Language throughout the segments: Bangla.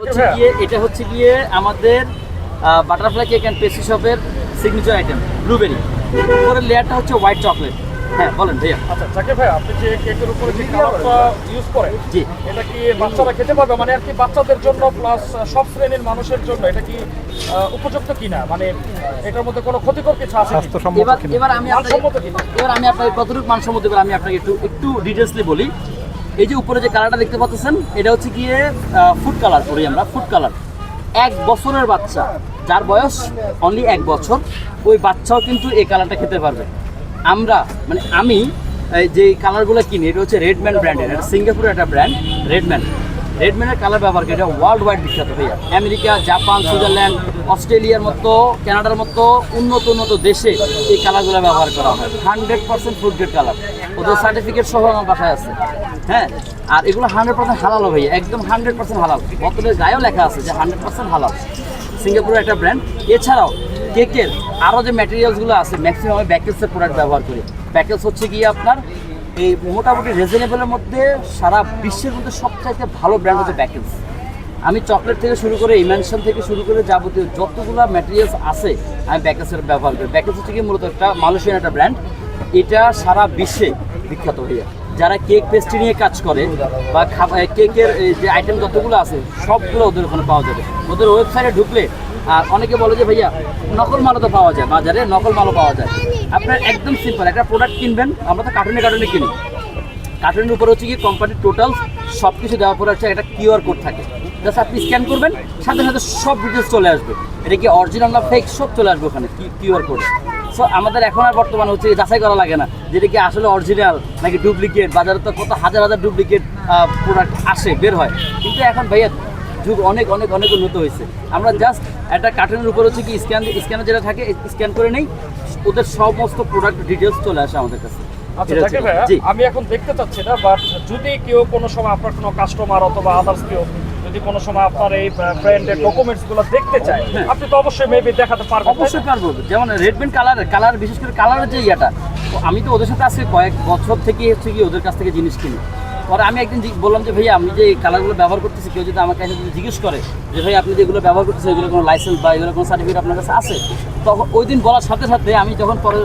হচ্ছে গিয়ে এটা হচ্ছে গিয়ে আমাদের বাটারফ্লাই কেক অ্যান্ড পেস্ট্রি শপের সিগনেচার আইটেম ব্লুবেরি উপরের লেয়ারটা হচ্ছে হোয়াইট চকলেট হ্যাঁ বলেন ভাইয়া। আচ্ছা জাকির ভাই আপনি যে কেকের উপরে যে কালারটা ইউজ করেন জি। এটা কি বাচ্চারা খেতে পারবে? মানে আর কি বাচ্চাদের জন্য প্লাস সব শ্রেণির মানুষের জন্য এটা কি উপযুক্ত কিনা? মানে এটার মধ্যে কোনো ক্ষতিকর কিছু আছে? এবার এবার আমি আপনাকে এবার আমি আপনাকে কতটুকু মানসম্মত এবার আমি আপনাকে একটু একটু ডিটেলসলি বলি। এই যে উপরে যে কালারটা দেখতে পাচ্ছেন, এটা হচ্ছে গিয়ে ফুড কালার করি আমরা ফুড কালার এক বছরের বাচ্চা, যার বয়স অনলি এক বছর, ওই বাচ্চাও কিন্তু এই কালারটা খেতে পারবে। আমরা মানে আমি যে কালারগুলো কিনি, এটা হচ্ছে রেডম্যান ব্র্যান্ডের এটা সিঙ্গাপুরের একটা ব্র্যান্ড রেডম্যান রেডম্যানের কালার ব্যবহার করে এটা ওয়ার্ল্ড ওয়াইড বিখ্যাত ভাইয়া। আমেরিকা জাপান সুইজারল্যান্ড অস্ট্রেলিয়ার মতো কানাডার মতো উন্নত উন্নত দেশে এই কালারগুলো ব্যবহার করা হয়। Hundred percent food grade colour ওদের সার্টিফিকেট সহ আমার বাসায় আছে। হ্যাঁ? আর এগুলো হান্ড্রেড পার্সেন্ট হালাল ভাইয়া একদম হান্ড্রেড পার্সেন্ট হালাল। বোতলের গায়েও লেখা আছে যে হান্ড্রেড পার্সেন্ট হালাল। সিঙ্গাপুরের একটা ব্র্যান্ড এছাড়াও কেকের আরও যে ম্যাটেরিয়ালসগুলো আছে ম্যাক্সিমাম আমি ব্যাকেলসের প্রোডাক্ট ব্যবহার করি। ব্যাকেলস হচ্ছে গিয়ে আপনার এই মোটামুটি রিজনেবলের মধ্যে সারা বিশ্বের মধ্যে সবচাইতে ভালো ব্র্যান্ড হচ্ছে ব্যাকেলস আমি চকলেট থেকে শুরু করে ইমেনশন থেকে শুরু করে যাবতীয় যতগুলো ম্যাটেরিয়ালস আছে, আমি ব্যাকেলসের ব্যবহার করি। ব্যাকেলস হচ্ছে কি মূলত একটা মালয়েশিয়ান একটা ব্র্যান্ড এটা সারা বিশ্বে বিখ্যাত হইয়া যারা কেক পেস্ট্রি নিয়ে কাজ করে বা কেকের যে আইটেম যতগুলো আছে, সবগুলো ওদের ওখানে পাওয়া যাবে। ওদের ওয়েবসাইটে ঢুকলে আর অনেকে বলে যে, ভাইয়া, নকল মালও তো পাওয়া যায়, বাজারে নকল মালও পাওয়া যায়। আপনার একদম সিম্পল একটা প্রোডাক্ট কিনবেন, আমরা তো কার্টুনে কার্টুনে কিনি। কার্টুনের উপর হচ্ছে কি কোম্পানির টোটাল সব কিছু দেওয়ার পরে হচ্ছে একটা কিউআর কোড থাকে। জাস্ট আপনি স্ক্যান করবেন, সাথে সাথে সব ডিটেলস চলে আসবে। এটা কি অরিজিনাল না ফেক সব চলে আসবে ওখানে কিউআর কোড সো আমাদের এখন আর বর্তমানে হচ্ছে যাচাই করা লাগে না, যেটা কি আসলে অরিজিনাল নাকি ডুপ্লিকেট বাজারে তো কত হাজার হাজার ডুপ্লিকেট প্রোডাক্ট আসে, বের হয়। কিন্তু এখন ভাইয়া যুগ অনেক অনেক অনেক উন্নত হয়েছে। আমরা জাস্ট একটা কার্টুনের উপর হচ্ছে কি স্ক্যান স্ক্যানে যেটা থাকে স্ক্যান করে নেই ওদের সমস্ত প্রোডাক্ট ডিটেলস চলে আসে আমাদের কাছে। আচ্ছা আমি এখন দেখতে চাচ্ছি না বাট যদি কেউ কোনো সময় আপনার কোনো কাস্টমার অথবা আদার্স কেউ যদি কোনো সময় আপনার এই ব্র্যান্ডের ডকুমেন্টসগুলো দেখতে চায় হ্যাঁ। আপনি তো অবশ্যই মেবি দেখাতে পারবেন অবশ্যই পারব। যেমন রেডমেন্ট কালার কালার বিশেষ করে কালারের যে ইয়েটা আমি তো ওদের সাথে আজকে কয়েক বছর থেকে হচ্ছে কি ওদের কাছ থেকে জিনিস কিনি। পরে আমি একদিন বললাম যে, ভাইয়া আমি যে কালারগুলো ব্যবহার করতেছি কেউ যদি আমার কাছে যদি জিজ্ঞেস করে যে ভাই আপনি যেগুলো ব্যবহার করতেছেন, এগুলো কোনো লাইসেন্স বা এগুলো কোনো সার্টিফিকেট আপনার কাছে আছে? তখন ওই দিন বলার সাথে সাথে আমি যখন পরে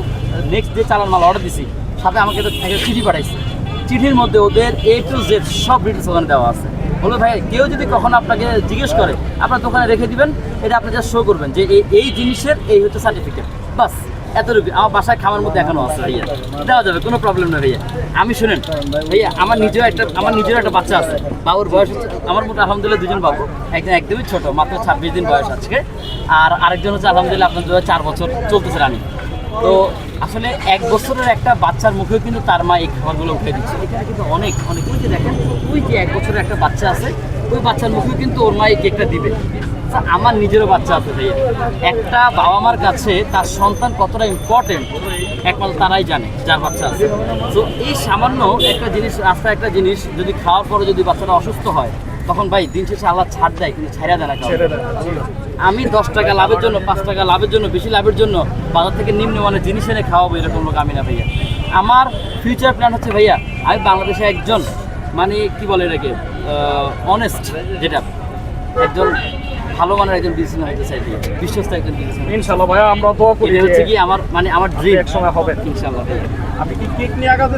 নেক্সট ডে চালান মাল অর্ডার দিছি, সাথে আমাকে একটা চিঠি পাঠাইছে। চিঠির মধ্যে ওদের এ টু জেড সব ডিটেলস ওখানে দেওয়া আছে। বলো ভাই কেউ যদি কখনো আপনাকে জিজ্ঞেস করে, আপনার দোকানে রেখে দিবেন, এটা আপনি যা শো করবেন যে, এই জিনিসের এই হচ্ছে সার্টিফিকেট বাস। এতটুকু আমার বাসায় খামার মধ্যে এখনও আছে ভাইয়া। দেওয়া যাবে, কোনো প্রবলেম নেই ভাইয়া। আমি শুনেন, ভাইয়া, আমার নিজেও একটা আমার নিজেরও একটা বাচ্চা আছে। বাবুর বয়স হচ্ছে আমার মতো আলহামদুলিল্লাহ দুজন বাবু। একজন একদমই ছোট, মাত্র ছাব্বিশ দিন বয়স আজকে। আর আরেকজন হচ্ছে আলহামদুলিল্লাহ আপনার চার বছর চলতেছে রানি। তো আসলে এক বছরের একটা বাচ্চার মুখেও কিন্তু তার মা এই খাবারগুলো উঠে দিচ্ছে। এখানে কিন্তু অনেক অনেক ওই যে দেখেন, ওই যে এক বছরের একটা বাচ্চা আছে, ওই বাচ্চার মুখেও কিন্তু ওর মা এই কেকটা দিবে। তা আমার নিজেরও বাচ্চা আছে ভাইয়া। একটা বাবা মার কাছে তার সন্তান কতটা ইম্পর্টেন্ট একমাত্র তারাই জানে যার বাচ্চা আছে। তো এই সামান্য একটা জিনিস রাস্তায় একটা জিনিস যদি খাওয়ার পরে যদি বাচ্চাটা অসুস্থ হয় তখন ভাই দিন শেষে আল্লাহ ছাড় দেয় কিন্তু ছাড়া দেয় না। আমি দশ টাকা লাভের জন্য পাঁচ টাকা লাভের জন্য বেশি লাভের জন্য বাজার থেকে নিম্নমানের জিনিস এনে খাওয়াবো এরকম লোক আমি না ভাইয়া। আমার ফিউচার প্ল্যান হচ্ছে ভাইয়া আমি বাংলাদেশে একজন মানে কি বলে এটাকে অনেস্ট যেটা একজন ভালো মানের একজন বিজনেস হতে চাই বিশ্বস্ত একজন বিজনেস ইনশাল্লাহ ভাইয়া আমরা দোয়া করি হচ্ছে কি আমার মানে আমার ড্রিম এক সময় হবে। ইনশাল্লাহ ভাইয়া আপনি কি কেক নিয়ে আগাতে